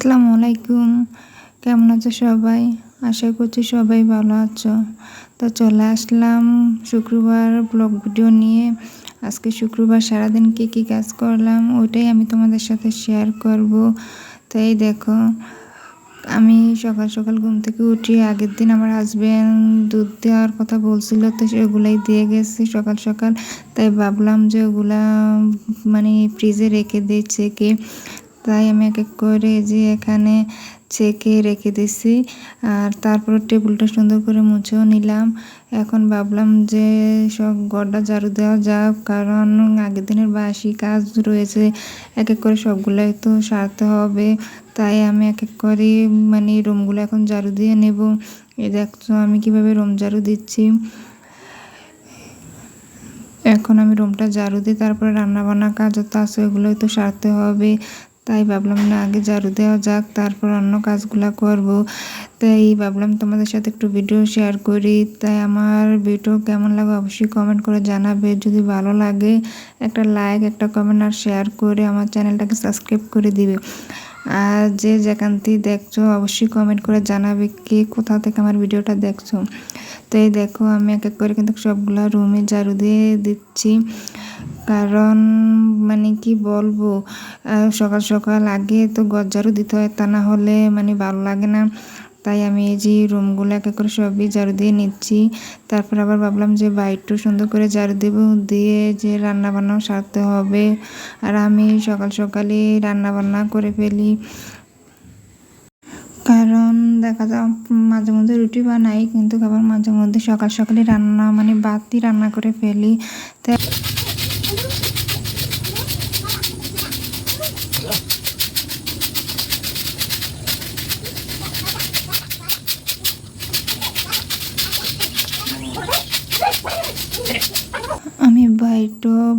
আসসালামু আলাইকুম। কেমন আছো সবাই? আশা করছি সবাই ভালো আছো। তো চলে আসলাম শুক্রবার ব্লগ ভিডিও নিয়ে। আজকে শুক্রবার সারাদিন কী কী কাজ করলাম ওইটাই আমি তোমাদের সাথে শেয়ার করব। তাই দেখো, আমি সকাল সকাল ঘুম থেকে উঠি আগের দিন আমার হাজব্যান্ড দুধ দেওয়ার কথা বলছিল, তো সেগুলাই দিয়ে গেছে সকাল সকাল। তাই ভাবলাম যে ওগুলা মানে ফ্রিজে রেখে দিই চেকে তাই আমি এক এক করে যে এখানে ছেঁকে রেখে দিছি। আর তারপর টেবিলটা সুন্দর করে মুছেও নিলাম। এখন ভাবলাম যে সব গড়টা ঝাড়ু দেওয়া যাক, কারণ আগের দিনের বাসি কাজ রয়েছে। এক এক করে সবগুলোই তো সারতে হবে। তাই আমি এক এক করে মানে রুমগুলো এখন ঝাড়ু দিয়ে নেব। এই দেখছ আমি কীভাবে রুম ঝাড়ু দিচ্ছি। এখন আমি রুমটা ঝাড়ু দিই তারপরে রান্না বান্না কাজ তো আছে, ওগুলোই তো সারতে হবে। তাই ভাবলাম, না, আগে ঝাড়ু দেওয়া যাক, তারপর অন্য কাজগুলো করব। তাই ভাবলাম তোমাদের সাথে একটু ভিডিও শেয়ার করি। তাই আমার ভিডিও কেমন লাগে অবশ্যই কমেন্ট করে জানাবে। যদি ভালো লাগে, একটা লাইক একটা কমেন্ট আর শেয়ার করে আমার চ্যানেলটাকে সাবস্ক্রাইব করে দিবে। আর যে যেখান দেখছ, অবশ্যই কমেন্ট করে জানাবে কে কোথা থেকে আমার ভিডিওটা দেখছ। তো এই দেখো, আমি এক এক করে কিন্তু সবগুলো রুমে ঝাড়ু দিয়ে দিচ্ছি। কারণ মানে কি বলব সকাল সকাল আগে তো গজ্জারও দিতে হয়, তা না হলে মানে ভালো লাগে না। তাই আমি এই যে রুমগুলো এক এক করে সবই ঝাড়ু দিয়ে নিচ্ছি। তারপর আবার ভাবলাম যে বাইরটাও সুন্দর করে ঝাড়ু দেব, দিয়ে যে রান্না বান্নাও সারতে হবে। আর আমি সকাল সকালে রান্না বান্না করে ফেলি। কারণ দেখা যায় মাঝে মধ্যে রুটি বানাই, কিন্তু আবার মাঝে মধ্যে সকাল সকালে রান্না মানে বাতি রান্না করে ফেলি। তাই আমি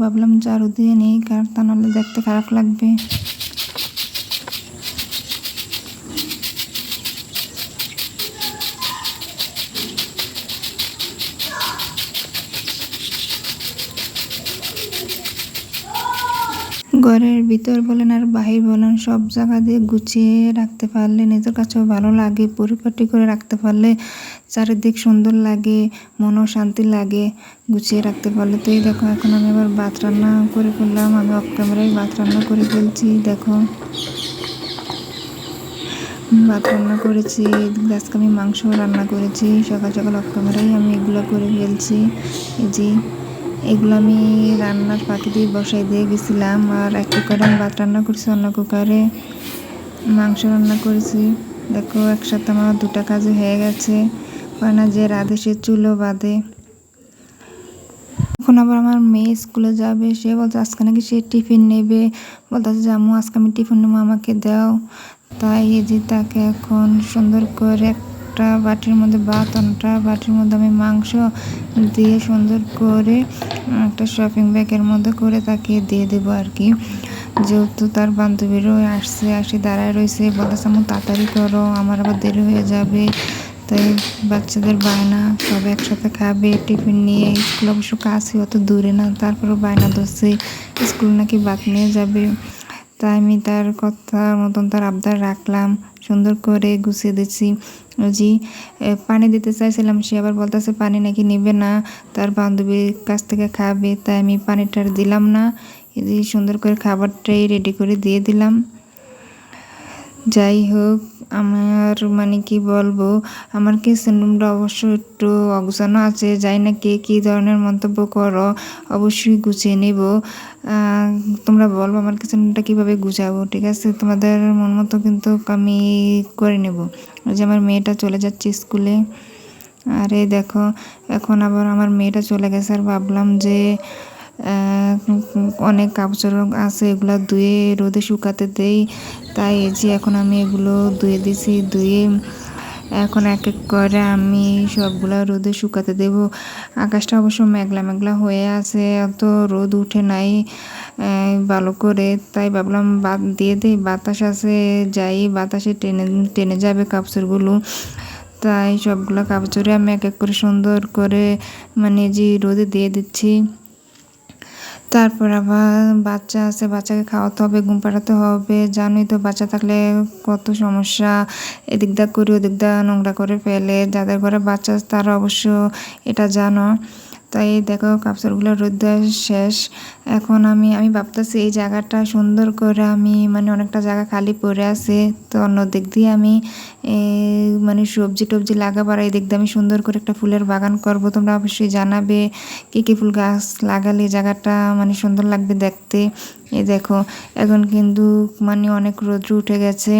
ভাবলাম ঝাড়ু দিয়ে নিই কারণ তা নাহলে দেখতে খারাপ লাগবে। ঘরের ভিতর বলেন আর বাহির বলেন, সব জায়গা দিয়ে গুছিয়ে রাখতে পারলে নিজের কাছেও ভালো লাগে, পরিপাটি করে রাখতে পারলে চারিদিক সুন্দর লাগে, মনও শান্তি লাগে, গুছিয়ে রাখতে পারলে। তো এই দেখো, এখন আমি আবার ভাত রান্না করে ফেললাম, আমি অফ ক্যামেরায় ভাত রান্না করে ফেলছি, দেখো। ভাত রান্না করেছি, আজকে আমি মাংস রান্না করেছি, সকাল সকাল অফ ক্যামেরায় আমি এগুলো করে ফেলছি। এই যে, এগুলো আমি রান্নার পাখি দিয়ে বসাই দিয়ে গেছিলাম, আর এক কুকারে আমি ভাত রান্না করছি, অন্য কুকারে মাংস রান্না করেছি। দেখো, একসাথে আমার দুটা কাজে হয়ে গেছে। হয় না যে রাধে সে চুলো বাঁধে। এখন আবার আমার মেয়ে স্কুলে যাবে, সে বলছে, আজকে নাকি সে টিফিন নেবে। বলতেছে, জামু, আজকে আমি টিফিন নেব, আমাকে দাও। তাই এই যে তাকে এখন সুন্দর করে একটা বাটির মধ্যে ভাত, অন্যটা বাটির মধ্যে আমি মাংস দিয়ে সুন্দর করে একটা শপিং ব্যাগের মধ্যে করে তাকে দিয়ে দেবো আর কি। যেহেতু তার বান্ধবীরও আসছে, আসি দাঁড়ায় রয়েছে, বলতেছে আমার তাড়াতাড়ি করো, আমার আবার দেরি হয়ে যাবে। তাই বাচ্চাদের বায়না সব একসাথে খাবে, টিফিন নিয়ে, স্কুল অবশ্য কাছে অত দূরে না, তারপরেও বায়না ধরছে। স্কুল নাকি বাদ নিয়ে যাবে। তাই আমি তার কথার মতন তার আবদার রাখলাম, সুন্দর করে গুছিয়ে দিচ্ছি। জি পানি দিতে চাইছিলাম, সে আবার বলতেছে পানি নাকি নেবে না, তার বান্ধবীর কাছ থেকে খাবে, তাই আমি পানিটা দিলাম না। সুন্দর করে খাবারটাই রেডি করে দিয়ে দিলাম। যাই হোক, আমার মানে কি বলব, আমার কিচেন রুমটা অবশ্য একটু অগোছানো আছে যাই না কে কী ধরনের মন্তব্য করো, অবশ্যই গুছিয়ে নেব। তোমরা বলব আমার কিচেন রুমটা কীভাবে গুছাবো, ঠিক আছে? তোমাদের মন মতো কিন্তু আমি করে নেব। যে আমার মেয়েটা চলে যাচ্ছে স্কুলে। আরে দেখো, এখন আবার আমার মেয়েটা চলে গেছে আর ভাবলাম যে অনেক কাপড় আছে, এগুলো ধুয়ে রোদে শুকাতে দেই। তাই এই যে এখন আমি এগুলো ধুয়ে দিছি, ধুয়ে এখন এক এক করে আমি সবগুলো রোদে শুকাতে দেব। আকাশটা অবশ্য মেঘলা মেঘলা হয়ে আছে অত রোদ উঠে নাই ভালো করে। তাই ভাবলাম বাদ দিয়ে দিই, বাতাস আছে, যাই, বাতাসে টেনে টেনে যাবে কাপড়গুলো তাই সবগুলো কাপড়ে আমি এক এক করে সুন্দর করে মানে যে রোদে দিয়ে দিচ্ছি। তারপর আবার বাচ্চা আছে, বাচ্চাকে খাওয়াতে হবে, ঘুম পাড়াতে হবে। জানোই তো বাচ্চা থাকলে কত সমস্যা। এদিক দা করে ওদিক দা নোংরা করে ফেলে। যাদের ঘরে বাচ্চা তারা অবশ্য এটা জানো। তাই দেখো কাপড়গুলো রোদ দেওয়া শেষ। এখন আমি আমি ভাবতেছি এই জায়গাটা সুন্দর করে আমি মানে অনেকটা জায়গা খালি পড়ে আছে। তো অন্য দিক দিয়ে আমি মানে সবজি টবজি লাগাবার এই দিক দিয়ে আমি সুন্দর করে একটা ফুলের বাগান করব। তোমরা অবশ্যই জানাবে কী কী ফুল গাছ লাগালে জায়গাটা মানে সুন্দর লাগবে দেখতে। এই দেখো, এখন কিন্তু মানে অনেক রোদ্র উঠে গেছে।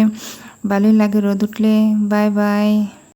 ভালোই লাগে রোদ উঠলে। Bye bye.